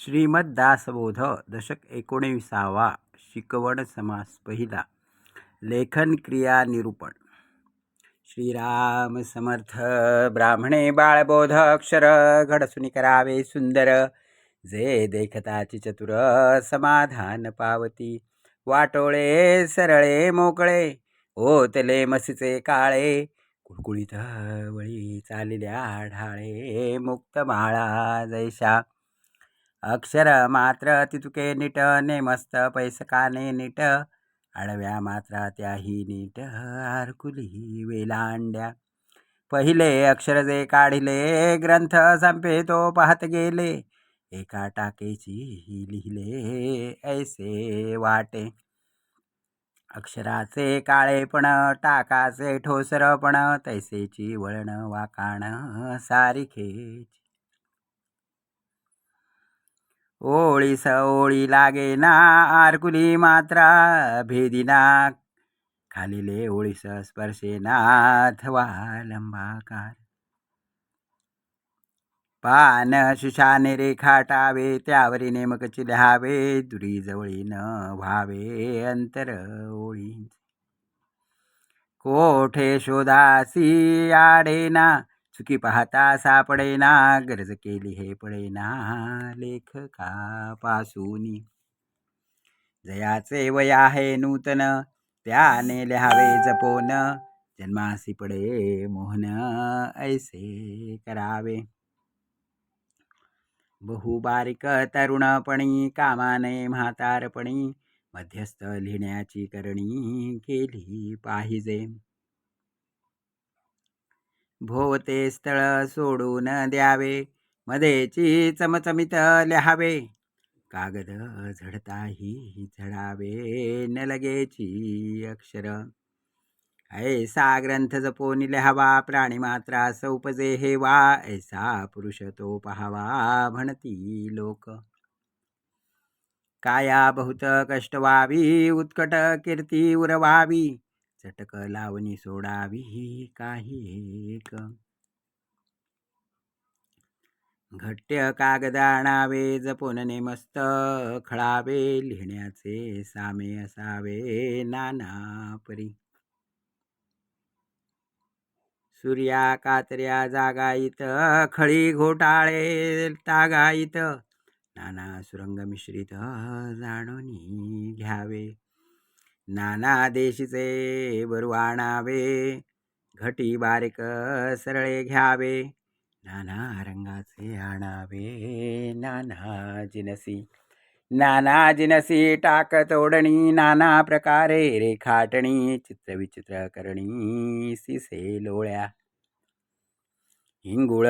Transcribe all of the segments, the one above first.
श्रीमद दासबोध दशक एकोणीसावा शिकवण समास पहिला लेखन क्रिया निरूपण श्रीराम समर्थ ब्राह्मणे बाळबोध अक्षर घडसुनी करावे सुंदर जे देखताची चतुर समाधान पावती वाटोळे सरळे मोकळे ओतले मसीचे काळे कुळकुळीत वळी चालल्या ढाळे मुक्त माळा जैशा। अक्षर मात्र तितुके नीट ने मस्त पैसकाने नीट. आडव्या मात्रा त्याही नीट आरकुली वेलांड्या. पहिले अक्षर जे काढिले ग्रंथ संपे तो पाहत गेले. एका टाकेची लिहिले ऐसे वाटे. अक्षराचे काळेपण टाकाचे ठोसरपण तैसेची वळण वाकाण सारिखेची ओळी ओळी लागे ना आरकुली मात्रा भेदिना खालिले ओळीस स्पर्शे ना अथवा लंबाकार पान शुशाने रेखाटावे त्यावरी नेमकची लिहावे दुरी जवळी न व्हावे अंतर ओळी कोठे शोधासी आडेना चुकी पाहता सापडेना गरज केली हे पडेना लेखका पासूनी? जयाचे वय आहे नूतन त्याने लिहावे जपोन जन्मासी पडे मोहन ऐसे करावे. बहुबारीक तरुणपणी कामाने म्हातारपणी मध्यस्थ लिहिण्याची करणी केली पाहिजे. भोवते स्थळ सोडून द्यावे मध्येची चमचमीत लिहावे. कागद झडताही झडावे न लगेची अक्षर. ऐसा ग्रंथ जपोनी लिहावा प्राणी मात्रा सौपजे हे वा ऐसा पुरुष तो पहावा म्हणती लोक. काया बहुत कष्ट व्हावी उत्कट कीर्ती उरवावी. चटक लावणी सोडावी काही एक. घट्ट कागद आणावे जपून मस्त खळावे लिहिण्याचे सामे असावे नाना परी सूर्या कात्र्या जागाईत खळी घोटाळे तागाईत नाना सुरंग मिश्रित जाणून घ्यावे. नाना देशीचे बरू आणावे घटी बारीक सरळे घ्यावे नाना रंगाचे आणावे नाना जिनसी नाना जिनसी टाक तोडणी नाना प्रकारे रेखाटणी चित्रविचित्र करणी सिसे लोळ्या. हिंगुळ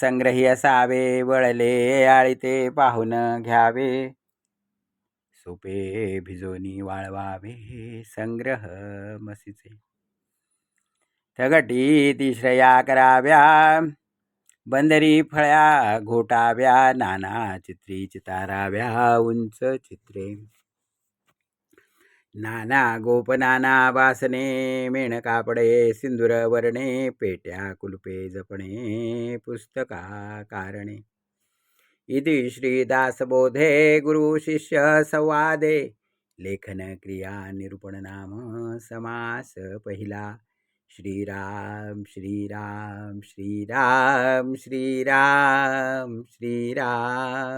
संग्रही असावे वळले आळीते पाहून घ्यावे. सोपे भिजोनी वाळवावे संग्रह मसीचे थगटी तिश्रया कराव्या बंदरी फळ्या घोटाव्या नाना चित्री चिताराव्या उंच चित्रे. नाना गोप नाना वासने मेण कापडे सिंदूर वर्णे पेट्या कुलपे जपणे पुस्तका कारणे. इति श्रीदासबोधे गुरुशिष्य संवादे लेखन क्रिया निरूपण नाम समास पहिला। श्रीराम श्रीराम श्रीराम श्रीराम श्रीराम।